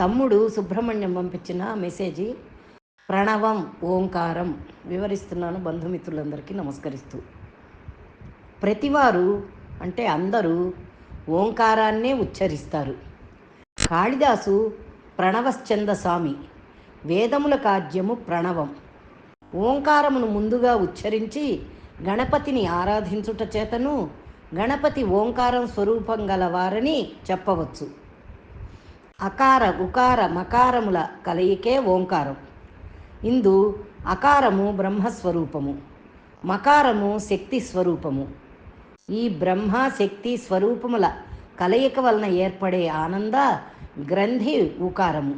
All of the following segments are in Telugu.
తమ్ముడు సుబ్రహ్మణ్యం పంపించిన మెసేజీ ప్రణవం ఓంకారం వివరిస్తున్నాను బంధుమిత్రులందరికీ నమస్కరిస్తూ. ప్రతివారు అంటే అందరూ ఓంకారాన్నే ఉచ్చరిస్తారు. కాళిదాసు ప్రణవశ్చంద స్వామి వేదముల కాద్యము ప్రణవం. ఓంకారమును ముందుగా ఉచ్చరించి గణపతిని ఆరాధించుట చేతను గణపతి ఓంకారం స్వరూపం గలవారని చెప్పవచ్చు. అకార ఉకార మకారముల కలయికే ఓంకారం. ఇందు అకారము బ్రహ్మస్వరూపము మకారము శక్తి స్వరూపము ఈ బ్రహ్మ శక్తి స్వరూపముల కలయిక వలన ఏర్పడే ఆనంద గ్రంథి ఉకారము.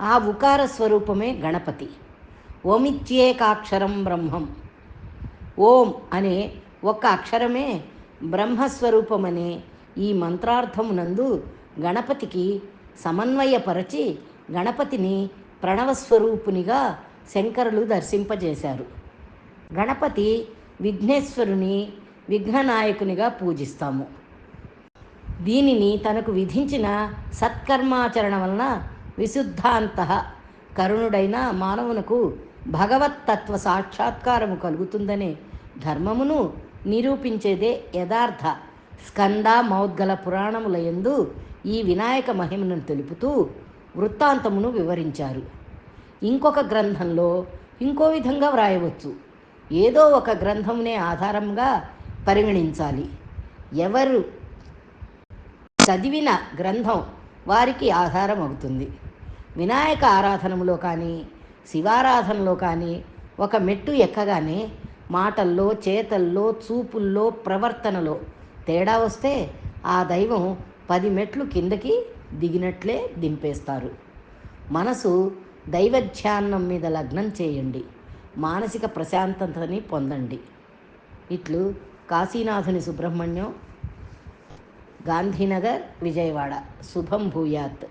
ఆ ఉకార స్వరూపమే గణపతి. ఓమిత్యేకాక్షరం బ్రహ్మం. ఓం అనే ఒక్క అక్షరమే బ్రహ్మస్వరూపమనే ఈ మంత్రార్థమునందు గణపతికి సమన్వయపరచి గణపతిని ప్రణవస్వరూపునిగా శంకరులు దర్శింపజేశారు. గణపతి విఘ్నేశ్వరుని విఘ్ననాయకునిగా పూజిస్తాము. దీనిని తనకు విధించిన సత్కర్మాచరణ వలన విశుద్ధాంత కరుణుడైన మానవునకు భగవత్తత్వ సాక్షాత్కారము కలుగుతుందనే ధర్మమును నిరూపించేదే యథార్థ స్కంద మౌద్గల పురాణముల యందు ఈ వినాయక మహిమను తెలుపుతూ వృత్తాంతమును వివరించారు. ఇంకొక గ్రంథంలో ఇంకో విధంగా వ్రాయవచ్చు. ఏదో ఒక గ్రంథమునే ఆధారంగా పరిగణించాలి. ఎవరు చదివిన గ్రంథం వారికి ఆధారం అవుతుంది వినాయక ఆరాధనలో కానీ శివారాధనలో కానీ ఒక మెట్టు ఎక్కగానే మాటల్లో చేతల్లో చూపుల్లో ప్రవర్తనలో తేడా వస్తే ఆ దైవం పది మెట్లు కిందకి దిగినట్లే దింపేస్తారు. మనసు దైవధ్యాన్నం మీద లగ్నం చేయండి. మానసిక ప్రశాంతతని పొందండి. ఇట్లు కాశీనాథుని సుబ్రహ్మణ్యం గాంధీనగర్ విజయవాడ. శుభం భూయాత్.